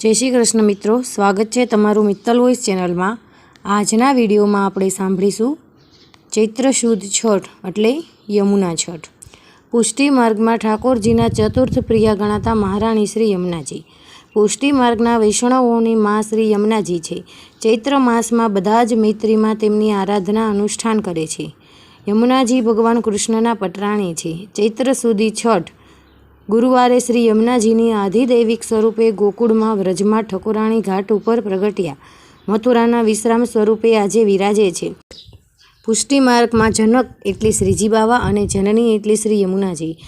જય શ્રી કૃષ્ણ મિત્રો, સ્વાગત છે તમારું મિત્તલ વોઇસ ચેનલમાં. આજના વિડીયોમાં આપણે સાંભળીશું ચૈત્ર શુદ્ધ છઠ, એટલે યમુના છઠ. પુષ્ટિ માર્ગમાં ઠાકોરજીના ચતુર્થ પ્રિયા ગણાતા મહારાણી શ્રી યમુનાજી. પુષ્ટિ માર્ગના વૈષ્ણવોની મા શ્રી યમુનાજી છે. ચૈત્ર માસમાં બધા જ મૈત્રીમાં તેમની આરાધના અનુષ્ઠાન કરે છે. યમુનાજી ભગવાન કૃષ્ણના પટરાણી છે. ચૈત્ર સુધી છઠ ગુરુવારે શ્રી યમુનાજીની આધિદૈવિક સ્વરૂપે ગોકુળમાં વ્રજમાં ઠકુરાણી ઘાટ ઉપર પ્રગટ્યા. મથુરાના વિશ્રામ સ્વરૂપે આજે વિરાજે છે. પુષ્ટિ માર્ગમાં જનક એટલે શ્રીજી બાવા અને જનની એટલે શ્રી યમુનાજી.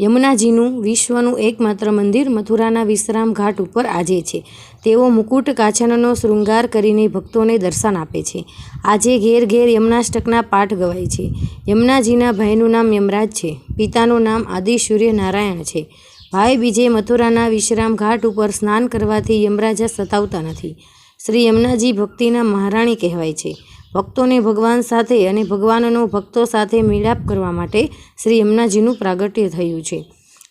યમુનાજીનું વિશ્વનું એકમાત્ર મંદિર મથુરાના વિશ્રામ ઘાટ ઉપર આજે છે. તેઓ મુકુટ કાછનનો શૃંગાર કરીને ભક્તોને દર્શન આપે છે. આજે ઘેર ઘેર યમનાષ્ટકના પાઠ ગવાય છે. યમુનાજીના ભાઈનું નામ યમરાજ છે. પિતાનું નામ આદિ સૂર્ય નારાયણ છે. ભાઈ બીજે મથુરાના વિશ્રામ ઘાટ ઉપર સ્નાન કરવાથી યમરાજા સતાવતા નથી. શ્રી યમુનાજી ભક્તિના મહારાણી કહેવાય છે. ભક્તોને ભગવાન સાથે અને ભગવાનનો ભક્તો સાથે મિલાપ કરવા માટે શ્રી યમુનાજીનું પ્રાગટ્ય થયું છે.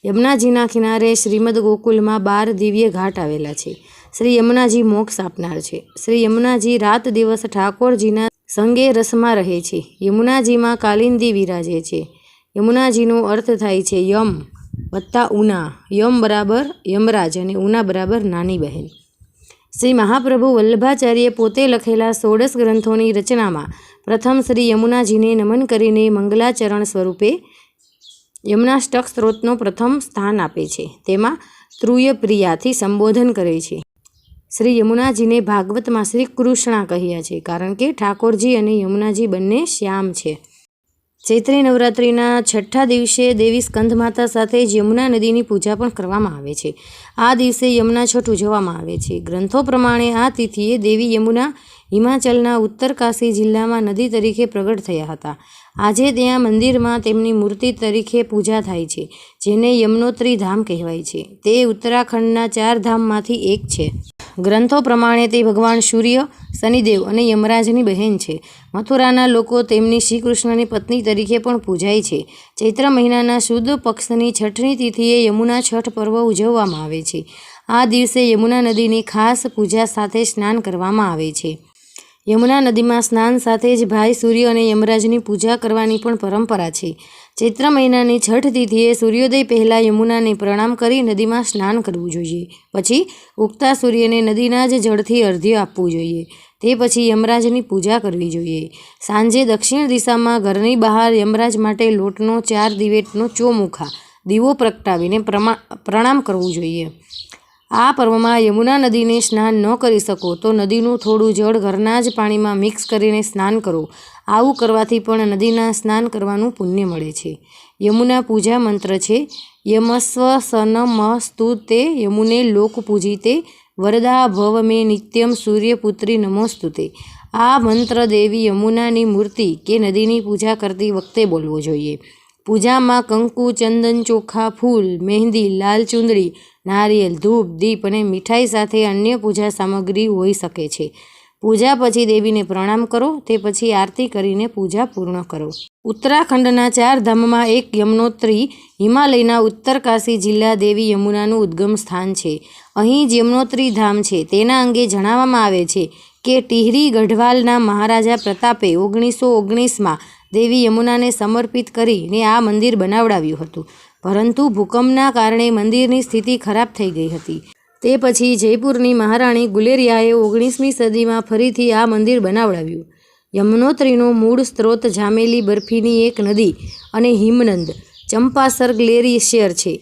યમુનાજીના કિનારે શ્રીમદ ગોકુલમાં બાર દિવ્ય ઘાટ આવેલા છે. શ્રી યમુનાજી મોક્ષ આપનાર છે. શ્રી યમુનાજી રાત દિવસ ઠાકોરજીના સંગે રસમાં રહે છે. યમુનાજીમાં કાલિંદી વિરાજે છે. યમુનાજીનો અર્થ થાય છે, યમ વત્તા ઉના. યમ બરાબર યમરાજ અને ઉના બરાબર નાની બહેન. શ્રી મહાપ્રભુ વલ્લભાચાર્યે પોતે લખેલા સોળસ ગ્રંથોની રચનામાં પ્રથમ શ્રી યમુનાજીને નમન કરીને મંગલાચરણ સ્વરૂપે યમુનાષ્ટક સ્ત્રોતનો પ્રથમ સ્થાન આપે છે. તેમાં તૃય પ્રિયાથી સંબોધન કરે છે. શ્રી યમુનાજીને ભાગવતમાં શ્રી કૃષ્ણા કહ્યા છે, કારણ કે ઠાકોરજી અને યમુનાજી બંને શ્યામ છે. ચૈત્રી નવરાત્રિના છઠ્ઠા દિવસે દેવી સ્કંદમાતા સાથે યમુના નદીની પૂજા પણ કરવામાં આવે છે. આ દિવસે યમુના છઠ ઉજવવામાં આવે છે. ગ્રંથો પ્રમાણે આ તિથિએ દેવી યમુના હિમાચલના ઉત્તરકાશી જિલ્લામાં નદી તરીકે પ્રગટ થયા હતા. આજે ત્યાં મંદિરમાં તેમની મૂર્તિ તરીકે પૂજા થાય છે, જેને યમનોત્રી ધામ કહેવાય છે. તે ઉત્તરાખંડના ચાર ધામમાંથી એક છે. ગ્રંથો પ્રમાણે તે ભગવાન સૂર્ય શનિદેવ અને યમરાજની બહેન છે. મથુરાના લોકો તેમની શ્રી કૃષ્ણની પત્ની તરીકે પણ પૂજાય છે. ચૈત્ર મહિનાના શુદ્ધ પક્ષની છઠની તિથિએ યમુના છઠ પર્વ ઉજવવામાં આવે છે. આ દિવસે યમુના નદીની ખાસ પૂજા સાથે સ્નાન કરવામાં આવે છે. યમુના નદીમાં સ્નાન સાથે જ ભાઈ સૂર્ય અને યમરાજની પૂજા કરવાની પણ પરંપરા છે. ચૈત્ર મહિનાની છઠ તિથિએ સૂર્યોદય પહેલાં યમુનાને પ્રણામ કરી નદીમાં સ્નાન કરવું જોઈએ. પછી ઉગતા સૂર્યને નદીના જ જળથી અર્ધ્ય આપવું જોઈએ. તે પછી યમરાજની પૂજા કરવી જોઈએ. સાંજે દક્ષિણ દિશામાં ઘરની બહાર યમરાજ માટે લોટનો, ચાર દિવેટનો ચોમુખા, દીવો પ્રગટાવીને પ્રમા, પ્રણામ કરવું જોઈએ. આ પર્વમાં યમુના નદીને સ્નાન ન કરી શકો તો નદીનું થોડું જળ ઘરના જ પાણીમાં મિક્સ કરીને સ્નાન કરો. આવું કરવાથી પણ નદીના સ્નાન કરવાનું પુણ્ય મળે છે. યમુના પૂજા મંત્ર છે, યમસ્વ સનમસ્તુ તે યમુને લોક પૂજિતે વરદા ભવ મે નિત્યમ સૂર્યપુત્રી નમોસ્તુતે આ મંત્ર દેવી યમુનાની મૂર્તિ કે નદીની પૂજા કરતી વખતે બોલવો જોઈએ. પૂજામાં કંકુ, ચંદન ચોખા, ફૂલ, મહેંદી, લાલ ચુંદડી નારિયેલ, ધૂપ, દીપ અને મીઠાઈ સાથે અન્ય પૂજા સામગ્રી હોઈ શકે છે. પૂજા પછી દેવીને પ્રણામ કરો, તે પછી આરતી કરીને પૂજા પૂર્ણ કરો. ઉત્તરાખંડના ચાર ધામમાં એક યમનોત્રી, હિમાલયના ઉત્તરકાશી જિલ્લા દેવી યમુનાનું ઉદ્ગમ સ્થાન છે. અહીં યમનોત્રી ધામ છે. તેના અંગે જણાવવામાં આવે છે કે ટિહરી ગઢવાલના મહારાજા પ્રતાપે ઓગણીસો ઓગણીસમાં દેવી યમુનાને સમર્પિત કરીને આ મંદિર બનાવડાવ્યું હતું. પરંતુ ભૂકંપના કારણે મંદિરની સ્થિતિ ખરાબ થઈ ગઈ હતી. તે પછી જયપુરની મહારાણી ગુલેરિયાએ ઓગણીસમી સદીમાં ફરીથી આ મંદિર બનાવડાવ્યું. યમનોત્રીનો મૂળ સ્ત્રોત જામેલી બરફીની એક નદી અને હિમનંદ, ચંપાસર ગ્લેરી શેર છે.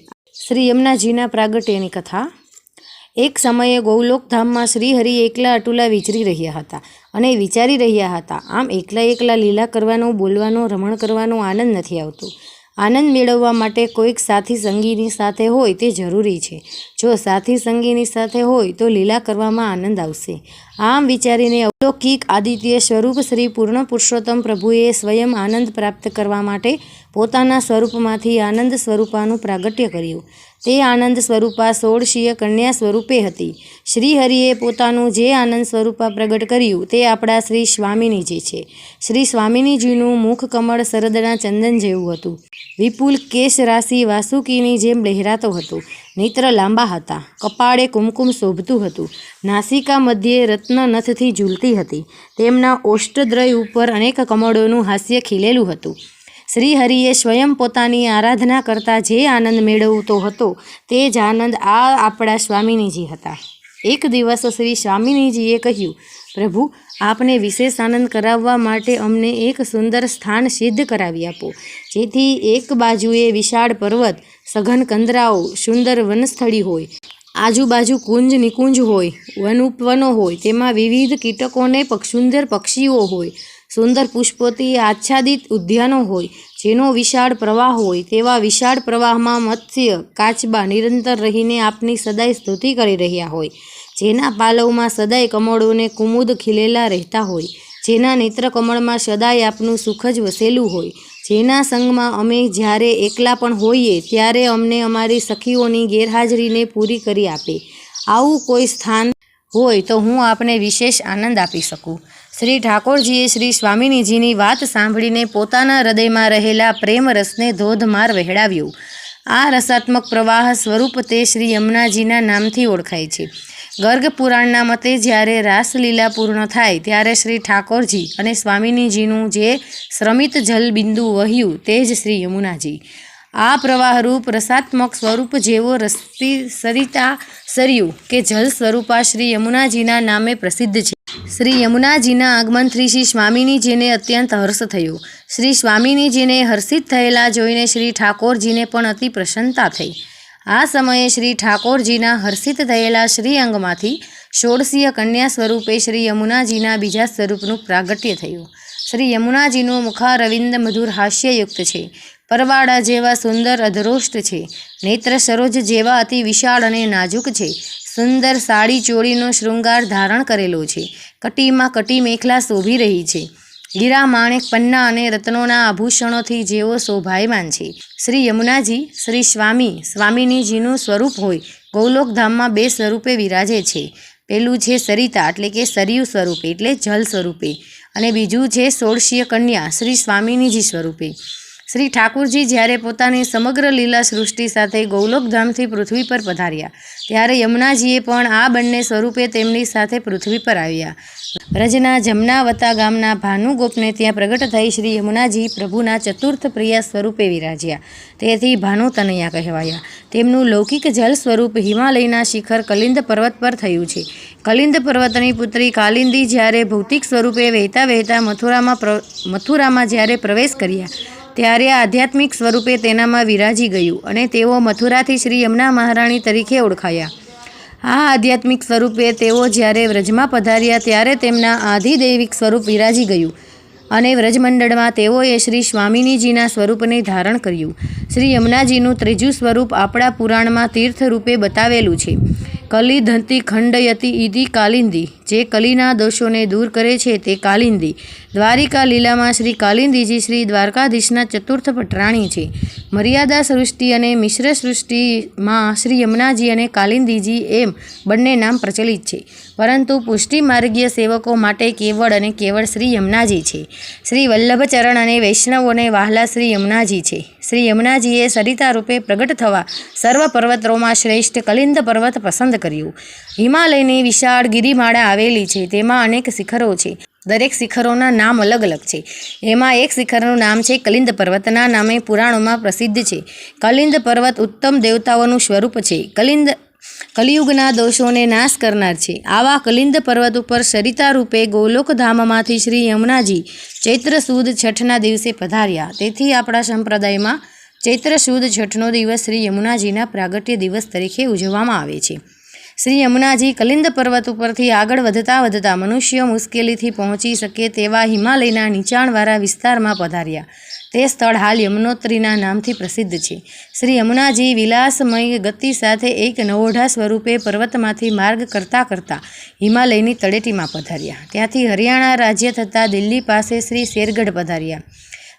શ્રી યમુનાજીના પ્રાગટ્યની કથા. એક સમયે ગૌલોકધામમાં શ્રીહરિ એકલા અટુલા વિચરી રહ્યા હતા અને વિચારી રહ્યા હતા, આમ એકલા એકલા લીલા કરવાનો, બોલવાનો, રમણ કરવાનો આનંદ નથી આવતો. આનંદ મેળવવા માટે કોઈક સાથી સંગીની સાથે હોય તે જરૂરી છે. જો સાથી સંગીની સાથે હોય તો લીલા કરવામાં આનંદ આવશે. આમ વિચારીને અલૌકિક આદિત્ય સ્વરૂપ શ્રી પૂર્ણ પુરુષોત્તમ પ્રભુએ સ્વયં આનંદ પ્રાપ્ત કરવા માટે પોતાના સ્વરૂપમાંથી આનંદ સ્વરૂપાનું પ્રાગટ્ય કર્યું. તે આનંદ સ્વરૂપા સોળશીય કન્યા સ્વરૂપે હતી. શ્રીહરિએ પોતાનું જે આનંદ સ્વરૂપા પ્રગટ કર્યું તે આપણા શ્રી સ્વામિનીજી છે. શ્રી સ્વામિનીજીનું મુખ કમળ શરદના ચંદન જેવું હતું. વિપુલ કેશ રાશિ વાસુકીની જેમ લહેરાતો હતો. નેત્ર લાંબા હતા. કપાળે કુમકુમ શોભતું હતું. નાસિકા મધ્યે રત્ન નથથી ઝૂલતી હતી. તેમના ઓષ્ટદ્રય ઉપર અનેક કમળોનું હાસ્ય ખીલેલું હતું. શ્રી હરિએ સ્વયં પોતાની આરાધના કરતા જે આનંદ મેળવતો હતો તે જ આનંદ આ આપણા સ્વામિનીજી હતા. એક દિવસ શ્રી સ્વામિનીજીએ કહ્યું, પ્રભુ આપને વિશેષ આનંદ કરાવવા માટે અમને એક સુંદર સ્થાન સિદ્ધ કરાવી આપો. જેથી એક બાજુએ વિશાળ પર્વત, સઘન કંદરાઓ, સુંદર વનસ્થળી હોય. આજુબાજુ કુંજ નિકુંજ હોય વન ઉપવનો હોય, તેમાં વિવિધ કીટકોને સુંદર પક્ષીઓ હોય, સુંદર પુષ્પોથી આચ્છાદિત ઉદ્યાનો હોય, જેનો વિશાળ પ્રવાહ હોય, તેવા વિશાળ પ્રવાહમાં મત્સ્ય, કાચબા નિરંતર રહીને આપની સદાય સ્તુતિ કરી રહ્યા હોય. જેના પાલવમાં સદાય કમળોને કુમુદ ખીલેલા રહેતા હોય, જેના નેત્ર કમળમાં સદાય આપનું સુખ જ વસેલું હોય, જેના સંગમાં અમે જ્યારે એકલા પણ હોઈએ ત્યારે અમને અમારી સખીઓની ગેરહાજરીને પૂરી કરી આપે. આવું કોઈ સ્થાન હોય તો હું આપને વિશેષ આનંદ આપી શકું. શ્રી ઠાકોરજીએ શ્રી સ્વામિનીજીની વાત સાંભળીને પોતાના હૃદયમાં રહેલા પ્રેમ રસને ધોધમાર વહેડાવ્યું આ રસાત્મક પ્રવાહ સ્વરૂપ તે શ્રી યમુનાજીના નામથી ઓળખાય છે. ગર્ગ પુરાણના મતે જ્યારે રાસલીલા પૂર્ણ થાય ત્યારે શ્રી ઠાકોરજી અને સ્વામિનીજીનું જે શ્રમિત જલબિંદુ વહ્યું તે જ શ્રી યમુનાજી. આ પ્રવાહરૂપ રસાત્મક સ્વરૂપ જેવો રસ્તી સરિતા સર્યું કે જલ સ્વરૂપા શ્રી યમુનાજીના નામે પ્રસિદ્ધ છે. શ્રી યમુનાજીના આગમનથી શ્રી સ્વામિનીજીને અત્યંત હર્ષ થયો. શ્રી સ્વામિનીજીને હર્ષિત થયેલા જોઈને શ્રી ઠાકોરજીને પણ અતિ પ્રસન્નતા થઈ. આ સમયે શ્રી ઠાકોરજીના હર્ષિત થયેલા શ્રી અંગમાંથી ષોડશીય કન્યા સ્વરૂપે શ્રી યમુનાજીના બીજા સ્વરૂપનું પ્રાગટ્ય થયું. શ્રી યમુનાજીનું મુખારવિંદ મધુર હાસ્યયુક્ત છે. પરવાડા જેવા સુંદર અધરોષ્ટ છે. નેત્ર સરોજ જેવા અતિ વિશાળ અને નાજુક છે. સુંદર સાડી ચોળીનો શૃંગાર ધારણ કરેલો છે. કટીમાં કટી મેખલા શોભી રહી છે. હીરા માણેક પન્ના અને રત્નોના આભૂષણોથી જેઓ શોભાયમાન છે. શ્રી યમુનાજી, શ્રી સ્વામી, સ્વામિનીજીનું સ્વરૂપ હોય, ગૌલોકધામમાં બે સ્વરૂપે વિરાજે છે. પેલું છે સરિતા એટલે કે સરયુ સ્વરૂપે એટલે જલ સ્વરૂપે અને બીજું છે સોળશીય કન્યા શ્રી સ્વામિનીજી સ્વરૂપે. શ્રી ઠાકુરજી જ્યારે પોતાની સમગ્ર લીલા સૃષ્ટિ સાથે ગૌલોકધામથી પૃથ્વી પર પધાર્યા, ત્યારે યમુનાજીએ પણ આ બંને સ્વરૂપે તેમની સાથે પૃથ્વી પર આવ્યા. રજના જમનાવતા ગામના ભાનુગોપને ત્યાં પ્રગટ થઈ શ્રી યમુનાજી પ્રભુના ચતુર્થ પ્રિય સ્વરૂપે વિરાજ્યા. તેથી ભાનુ તનૈયા કહેવાયા. તેમનું લૌકિક જલ સ્વરૂપ હિમાલયના શિખર કલિંદ પર્વત પર થયું છે. કલિંદ પર્વતની પુત્રી કાલિંદી જ્યારે ભૌતિક સ્વરૂપે વહેતા વહેતા મથુરામાં મથુરામાં જ્યારે પ્રવેશ કર્યા ત્યારે આધ્યાત્મિક સ્વરૂપે તેનામાં વિરાજી ગયું અને તેઓ મથુરાથી શ્રી યમુના મહારાણી તરીકે ઓળખાયા. આ આધ્યાત્મિક સ્વરૂપે તેઓ જ્યારે વ્રજમાં પધાર્યા ત્યારે તેમના આધિદૈવિક સ્વરૂપ વિરાજી ગયું અને વ્રજમંડળમાં તેઓએ શ્રી સ્વામિનીજીના સ્વરૂપને ધારણ કર્યું. શ્રી યમુનાજીનું ત્રીજું સ્વરૂપ આપણા પુરાણમાં તીર્થ રૂપે બતાવેલું છે. કલિધંતી ખંડયતી ઈદી કાલિંદી. જે કલીના દોષોને દૂર કરે છે તે કાલિંદી. દ્વારિકા લીલામાં શ્રી કાલિંદીજી શ્રી દ્વારકાધીશના ચતુર્થ પટરાણી છે. મર્યાદા સૃષ્ટિ અને મિશ્ર સૃષ્ટિમાં શ્રી યમુનાજી અને કાલિંદીજી એમ બંને નામ પ્રચલિત છે. પરંતુ પુષ્ટિ માર્ગીય સેવકો માટે કેવળ અને કેવળ શ્રી યમુનાજી છે. શ્રી વલ્લભચરણ અને વૈષ્ણવોને વહાલા શ્રી યમુનાજી છે. શ્રી યમુનાજીએ સરિતા રૂપે પ્રગટ થવા સર્વ પર્વતોમાં શ્રેષ્ઠ કલિંદ પર્વત પસંદ કર્યું. હિમાલયની વિશાળ ગિરિમાળા આવેલી છે. તેમાં અનેક શિખરો છે. દરેક શિખરોના નામ અલગ અલગ છે. એમાં એક શિખરનું નામ છે કલિંદ પર્વતના નામે પુરાણોમાં પ્રસિદ્ધ છે. કલિંદ પર્વત ઉત્તમ દેવતાઓનું સ્વરૂપ છે. કલિંદ, કલિયુગના દોષોને નાશ કરનાર છે. આવા કલિંદ પર્વત ઉપર સરિતા રૂપે ગોલોકધામમાંથી શ્રી યમુનાજી ચૈત્ર સુદ છઠના દિવસે પધાર્યા. તેથી આપણા સંપ્રદાયમાં ચૈત્ર સુદ છઠનો દિવસ શ્રી યમુનાજીના પ્રાગટ્ય દિવસ તરીકે ઉજવવામાં આવે છે. શ્રી યમુનાજી કલિંદ પર્વત ઉપરથી આગળ વધતા વધતા મનુષ્યો મુશ્કેલીથી પહોંચી શકે તેવા હિમાલયના નીચાણવાળા વિસ્તારમાં પધાર્યા. તે સ્થળ હાલ યમુનોત્રીના નામથી પ્રસિદ્ધ છે. શ્રી યમુનાજી વિલાસમય ગતિ સાથે એક નવોઢા સ્વરૂપે પર્વતમાંથી માર્ગ કરતાં કરતાં હિમાલયની તળેટીમાં પધાર્યા. ત્યાંથી હરિયાણા રાજ્ય થતાં દિલ્હી પાસે શ્રી શેરગઢ પધાર્યા.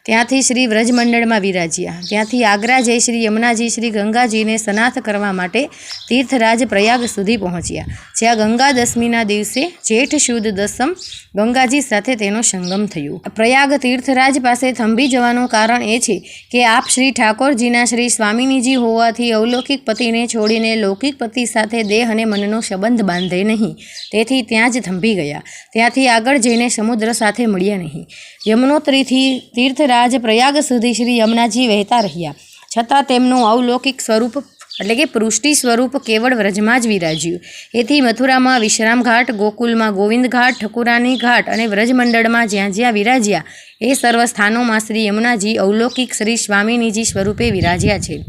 ત્યાંથી શ્રી વ્રજમંડળમાં વિરાજ્યા. ત્યાંથી આગ્રા જઈ શ્રી યમુનાજી, શ્રી ગંગાજીને સનાથ કરવા માટે તીર્થરાજ પ્રયાગ સુધી પહોંચ્યા. જ્યાં ગંગા દશમીના દિવસે જેઠ શુદ્ધ દસમ ગંગાજી સાથે તેનો સંગમ થયો. પ્રયાગ તીર્થરાજ પાસે થંભી જવાનું કારણ એ છે કે આપ શ્રી ઠાકોરજીના શ્રી સ્વામિનીજી હોવાથી અવલૌકિક પતિને છોડીને લૌકિક પતિ સાથે દેહ અને મનનો સંબંધ બાંધે નહીં. તેથી ત્યાં જ થંભી ગયા. ત્યાંથી આગળ જઈને સમુદ્ર સાથે મળ્યા નહીં. યમુનોત્રીથી તીર્થરાજ પ્રયાગ સુધી શ્રી યમુનાજી વહેતા રહ્યા. છતાં તેમનું અવલૌકિક સ્વરૂપ, એટલે કે પૃષ્ટિ સ્વરૂપ, કેવળ વ્રજમાં જ વિરાજ્યું. એથી મથુરામાં વિશ્રામ ઘાટ, ગોકુલમાં ગોવિંદ ઘાટ, ઠકુરાની ઘાટ અને વ્રજમંડળમાં જ્યાં જ્યાં વિરાજ્યા, એ સર્વ સ્થાનોમાં શ્રી યમુનાજી અવલૌકિક શ્રી સ્વામિનીજી સ્વરૂપે વિરાજ્યા છે.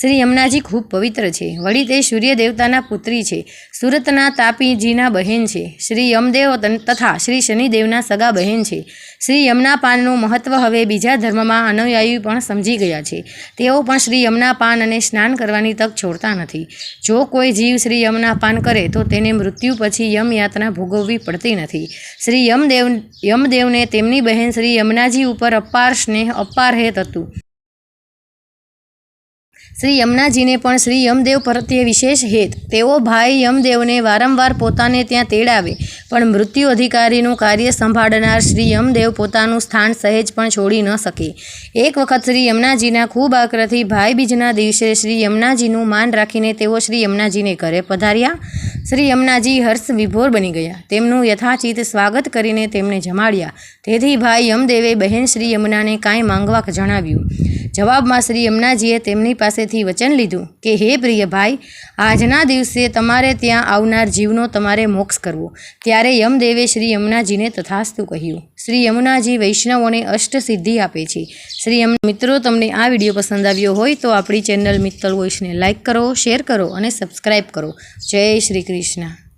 શ્રી યમુનાજી ખૂબ પવિત્ર છે. વળી તે સૂર્ય દેવતાના પુત્રી છે. સુરતના તાપીજીના બહેન છે. શ્રી યમદેવ તથા શ્રી શનિદેવના સગા બહેન છે. શ્રી યમના પાનનું મહત્વ હવે બીજા ધર્મમાં અનુયાયી પણ સમજી ગયા છે. તેઓ પણ શ્રી યમના પાન અને સ્નાન કરવાની તક છોડતા નથી. જો કોઈ જીવ શ્રી યમના પાન કરે, તો તેને મૃત્યુ પછી યમયાતના ભોગવવી પડતી નથી. શ્રી યમદેવ, યમદેવને તેમની બહેન શ્રી યમુનાજી ઉપર અપાર સ્નેહ, અપાર હેત હતું. શ્રી યમુનાજીને પણ શ્રી યમદેવ પ્રત્યે વિશેષ હેત. તેઓ ભાઈ યમદેવને વારંવાર પોતાને ત્યાં તેડાવે, પણ મૃત્યુ અધિકારીનું કાર્ય સંભાળનાર શ્રી યમદેવ પોતાનું સ્થાન સહેજ પણ છોડી ન શકે. એક વખત શ્રી યમુનાજીના ખૂબ આગ્રહથી ભાઈ બીજના દિવસે શ્રી યમુનાજીનું માન રાખીને તેઓ શ્રી યમુનાજીને ઘરે પધાર્યા. શ્રી યમુનાજી હર્ષ વિભોર બની ગયા. તેમનું યથાચિત સ્વાગત કરીને તેમને જમાડ્યા. તેથી ભાઈ યમદેવે બહેન શ્રી યમુનાને કાંઈ માંગવા જણાવ્યું. જવાબમાં શ્રી યમુનાજીએ તેમની પાસેથી વચન લીધું કે, હે પ્રિય ભાઈ, આજના દિવસે તમારે ત્યાં આવનાર જીવનો તમારે મોક્ષ કરવો. ત્યારે યમદેવે શ્રી યમુનાજીને તથાસ્તુ કહ્યું. શ્રી યમુનાજી વૈષ્ણવોને અષ્ટ સિદ્ધિ આપે છે. શ્રી યમ, મિત્રો, તમને આ વીડિયો પસંદ આવ્યો હોય તો આપણી ચેનલ મિત્તલ વોઇસને લાઇક કરો, શેર કરો અને સબસ્ક્રાઈબ કરો. જય શ્રી કૃષ્ણ.